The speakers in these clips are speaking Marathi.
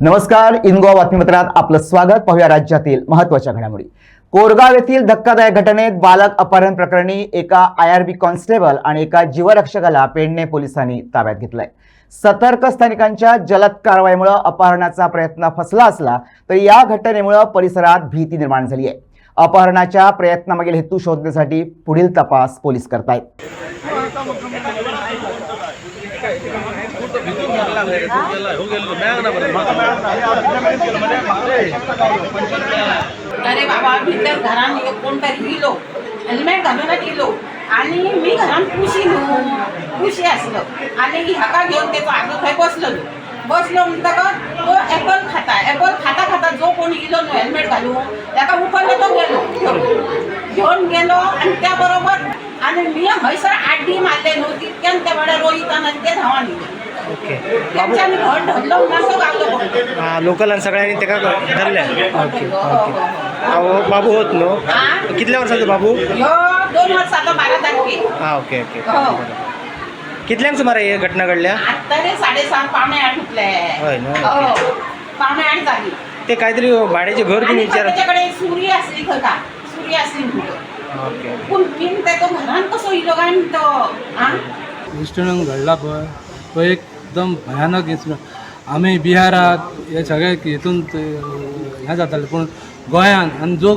नमस्कार इनगो बातमीपत्रात आपलं स्वागत. पाहूया राज्यातील महत्त्वाच्या घडामोडी. कोरगाव येथील धक्कादायक घटनेत बालक अपहरण प्रकरणी एका आय आर बी कॉन्स्टेबल आणि एका जीवरक्षकाला पेडणे पोलिसांनी ताब्यात घेतलंय. सतर्क स्थानिकांच्या जलद कारवाईमुळे अपहरणाचा प्रयत्न फसला असला तरी या घटनेमुळे परिसरात भीती निर्माण झाली आहे अपहरणाच्या प्रयत्नामागील हेतू शोधण्यासाठी पुढील तपास पोलीस करतायत. अरे बाबा भितर घरान एक कोणतरी इलो हेल्मेट घालूनच इलो आणि मी घरान पुशिलो पुशी आसलो आणि हाका घेऊन तेचो आजो थंय बसलो. बसलो म्हणटकच तो एपल खाता एपल खाता खाता जो कोण इलो न्हू हेल्मेट घालून ताका उखललो तो गेलो. घेवन गेलो आणि त्या बरोबर आणि मी हयसर आड्डी मारले न्हू तितक्यान ते म्हळ्यार रोहितान आनी ते धांवान. ओके. कोण हा लोकलान सगळ्यांनी ताका धरले. Okay okay. हो, हांव बाबू होत न्हू हा? कितल्या वर्साचो बाबू? दोन वर्साचो बारा तारखे. हा ओके ओके. हो. कितल्यांक सुमार ही घटना घडल्या? आत्ता साडेसात पावणे आठ उठले होय न्हू? हो. पावणे आठ झाली. ते काहीतरी भाड्याचे घर आणि विचार. त्याच्याकडे सुरी असली खका सुरी असली ओके. पूण बीन तेका घरान कसो इलो काय म्हणतो? घडला पळय तो एकदम भयानक इन्सिडंट आमी बिहारात हे सगळे हितून हे हें जाताले पूण गोंयांत आनी जो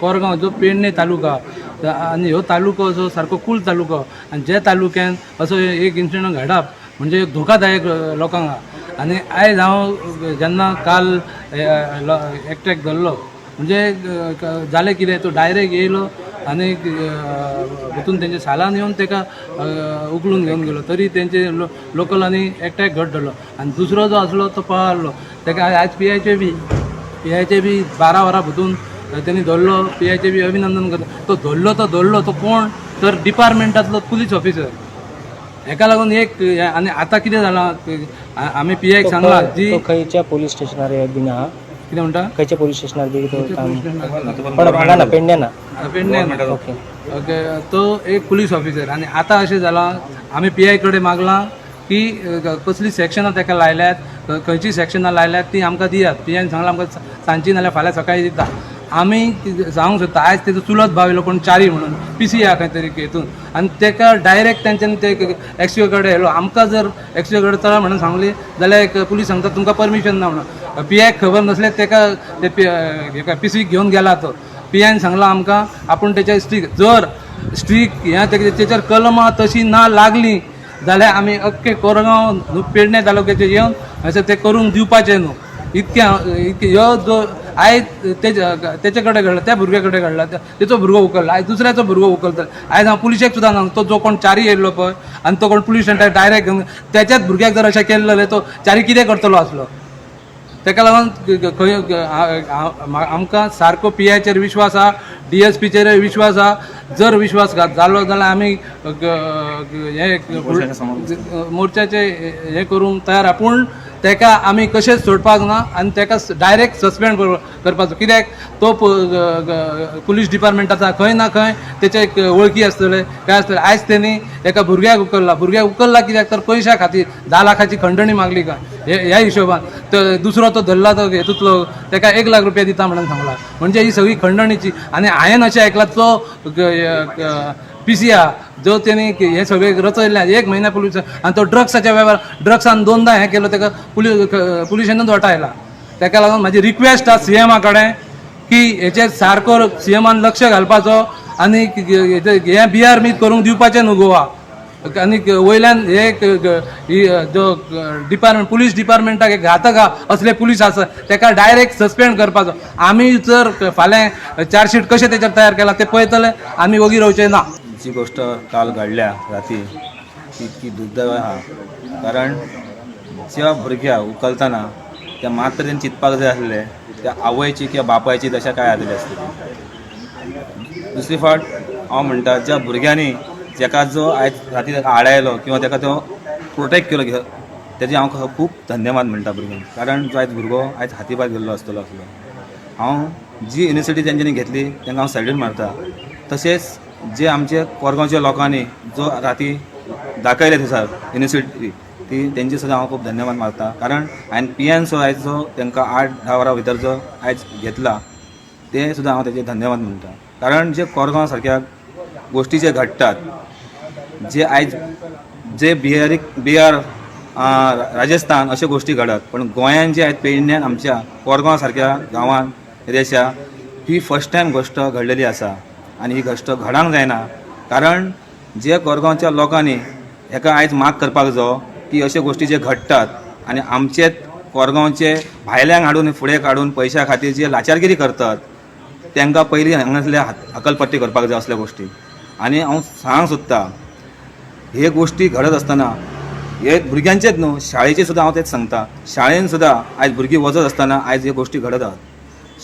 कोरगांव जो पेडणे तालुका त- आनी ह्यो तालुको जो सारको कूल तालुको आनी जे तालुक्यान असो एक इन्सिडंट घडप म्हणजे धोकादायक लोकांक हा. आनी आयज हांव जेन्ना काल एकट्याक धरलो म्हणजे जालें कितें तो डायरेक्ट येयलो आनी भितून तेंच्या सालान येवन तेका उखलून घेवन गेलो. तरी तेंचे लो लोकलांनी एकट्याक घट धरलो आनी दुसरो जो आसलो तो पळालो. तेका आयज पी आयचे बी पी आयचे बी बारा वरां भितून तेणी धरलो. पी आयचे बी अभिनंदन करता. तो धरलो तो धरलो. तो कोण? तर डिपार्टमेंटांतलो पुलीस ऑफिसर हेका लागून एक आनी आतां कितें जालां आ- आमी पी आयक सांगलां जी खंयच्या पोलीस स्टेशनार बीन आहा कितें म्हणटा खंयच्या पोलीस स्टेशनार बी तो काम. पण हांगा ना पेडण्या ना. पेडणे ओके. ओके. तो एक पुलीस ऑफिसर. आनी आतां अशें जालां आमी पी आय कडेन मागलां की कसली सॅक्शनां ताका लायल्यात खंयची सॅक्शनां लायल्यात ती आमकां दियात. पी आयन सांगलां आमकां सा- सांजची नाल्यार फाल्यां सकाळीं दिता आमी सांगूंक सोदता आयज तेजो चुलत भाव येयलो कोण चारी म्हणून पी सी या खंय तरी हेतून आनी तेका डायरेक्ट तेंच्यानी ते एक्सिओ कडेन येयलो आमकां जर एक्सिओ कडेन चला म्हणून सांगली जाल्यार एक पुलीस सांगता तुमकां परमिशन ना म्हणून. पी आयक खबर नसलें तेका ते पी सी घेवन गेला तो. पी आयन सांगलां आमकां आपूण तेच्या स्ट्रीक जर स्ट्रीक ह्या तेगे- तेचेर कलमां तशी ना लागली जाल्यार आमी अख्खे कोरगांव पेडणे तालुक्याचे येवन अशें ते करून दिवपाचें न्हू. इतकें इतके ह्यो जो आयज तेजे तेचे कडेन घडला त्या भुरग्या घडला तेचो भुरगो उखलला आयज दुसऱ्याचो भुरगो उखलता आयज हांव पुलिशेक सुद्दां सांग तो जो कोण चारी येयल्लो पळय आनी तो कोण पुलीस स्टेशन डायरेक्ट घेवन त्याच्याच भुरग्याक जर अशें केलें जाल्यार तो चारी कितें करतलो आसलो तेका लागून खंय आमकां सारको पी आयचेर विश्वास आहा डी एस पीचेर विश्वास आहा जर विश्वासघात जालो जाल्यार आमी हे मोर्चाचे हे करूंक तयार आहा. पूण तेका आमी कशेंच सोडपाक ना आनी तेका डायरेक्ट सस्पेंड करपाचो. कित्याक? तो पुलीस डिपार्टमेंट आसा पुलीस डिपार्टमेंटाचा खंय ना खंय तेचे एक वळखी आसतले. काय आसतले? आयज तेणी एका भुरग्याक उकल्ला. भुरग्याक उखल्ला कित्याक? तर पयशा खातीर धा लाखाची खंडणी मागली काय हे ह्या हिशोबान. तर दुसरो तो धरला तो हेतूतलो तेका एक लाख रुपया दिता म्हणून सांगला. म्हणजे ही सगळी खंडणीची आनी हांवें अशें आयकलां तो पी सी आहा जो तेणी हे सगळे रचयले एक म्हयन्या पुलीस आनी तो ड्रग्साच्या वेव्हार ड्रग्सान दोनदा हें केलो तेका पुलीस पुलिशेनूच वटायला तेका लागून म्हाजी रिक्वेस्ट आहा सी एमा कडेन की हेचेर सारको सी एमान लक्ष घालपाचो आनी हे आर मीत करूंक दिवपाचें न्हू गोवा आनी वयल्यान हे जो डिपार्टमेंट पुलीस डिपार्टमेंटाक एक घातक आहा असले पुलीस आसा तेका डायरेक्ट सस्पेंड करपाचो. आमी जर फाल्यां चार्जशीट कशें तेचेर तयार केला ते पळयतले आमी वोगी रावचे ना. जी गोष्ट काल घडल्या राती ती इतकी दुर्दैव आहा. कारण ज्या भुरग्याक उखलतना त्या मात्र तेणी चिंतपाक जाय आसलें त्या आवयची किंवा बापायची दशा काय जातली आसतली दुसरी फावट हांव म्हणटा ज्या भुरग्यांनी जेका जो आयज राती ताका आडायलो किंवा ताका तो प्रोटेक्ट केलो घे- तेजे हांव खूब धन्यवाद म्हणटा भुरग्यांक. कारण जो आयज भुरगो आयज हातीभार गेल्लो आसतलो आसलो हांव जी युनिवर्सिटी तेंच्यांनी घेतली तांकां हांव सॅल्यूट मारता. तशेंच जे आमचे कोरगांवच्या लोकांनी जो राती दाखयले थंयसर युनिवर्सिटी ती तेंचे सुद्दां हांव खूब धन्यवाद मारता कारण हांवें पी एन सो आयज जो तांकां आठ धा वरां भितर जो आयज घेतला ते सुद्दां हांव तेजे धन्यवाद म्हणटा कारण जे कोरगांव सारक्या गोश्टी जे घडटात जे आयज जे बिहारीक बिहार राजस्थान अश्यो गोश्टी घडत पण गोंयान जे आयज पेडण्यान आमच्या कोरगांव सारक्या गांवांत रेशा ही फस्ट टायम गोश्ट घडलेली आसा आनी ही घश्ट घडांक जायना. कारण जे कोरगांवच्या लोकांनी हेका आयज माग करपाक जाय की अश्यो गोश्टी जे घडटात आनी आमचेच कोरगांवचे भायल्यांक हाडून फुडें काडून पयशा खातीर जे लाचारगिरी करतात तांकां पयलीं हांगासल्या हकलपट्टी करपाक जाय असल्या गोश्टी आनी हांव सांग सोदतां हे गोश्टी घडत आसतना हे भुरग्यांचेच न्हू शाळेचे सुद्दां हांव तेच सांगता. शाळेन सुद्दां आयज भुरगीं वचत आसतना आयज हे गोश्टी घडत आहात.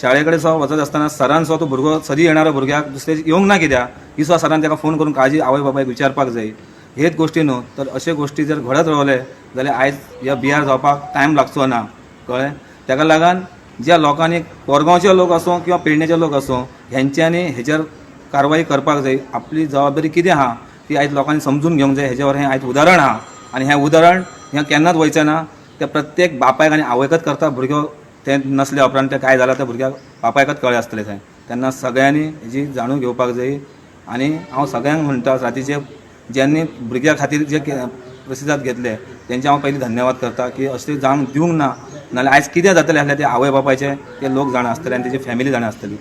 शाळे कडेन सो वचत आसतना सरान सो तो भुरगो सदी येणारो भुरग्याक दुसरे येवंक ना कित्याक ही सुद्दां सरान ताका फोन करून काळजी आवय बाबायक विचारपाक जाय हेच गोश्टी न्हू तर अशे गोश्टी जर घडत रावले जाल्यार आयज ह्या बिहार जावपाक टायम लागचो ना. कळ्ळें? ताका लागून ज्या लोकांनी कोरगांवचे लोक आसूं किंवा पेडणेचे लोक आसूं हेंच्यांनी हेजेर कारवाई करपाक जाय आपली जबाबदारी कितें आहा ती आयज लोकांनी समजून घेवंक जाय. हेजे वर हें आयज उदाहरण आहा आनी हें उदाहरण हें केन्नाच वयचें ना. तें प्रत्येक बापायक आनी आवयकच करता भुरग्यो ते नसल्या उपरांत ते काय जालां त्या भुरग्याक बापायकच कळ्ळें आसतलें थंय. तेन्ना सगळ्यांनी हेजी जाणून घेवपाक जायी आनी हांव सगळ्यांक म्हणटा रातीचे ज्यांनी भुरग्या खातीर जे के- प्रतिसाद घेतले तेंचे हांव पयलीं धन्यवाद करता की अशें जाण दिवंक ना. नाजाल्यार आयज कितें जातलें आसलें ते आवय बापायचे ते लोक जाणा आसतले आनी तेजी फॅमिली जाणा आसतली.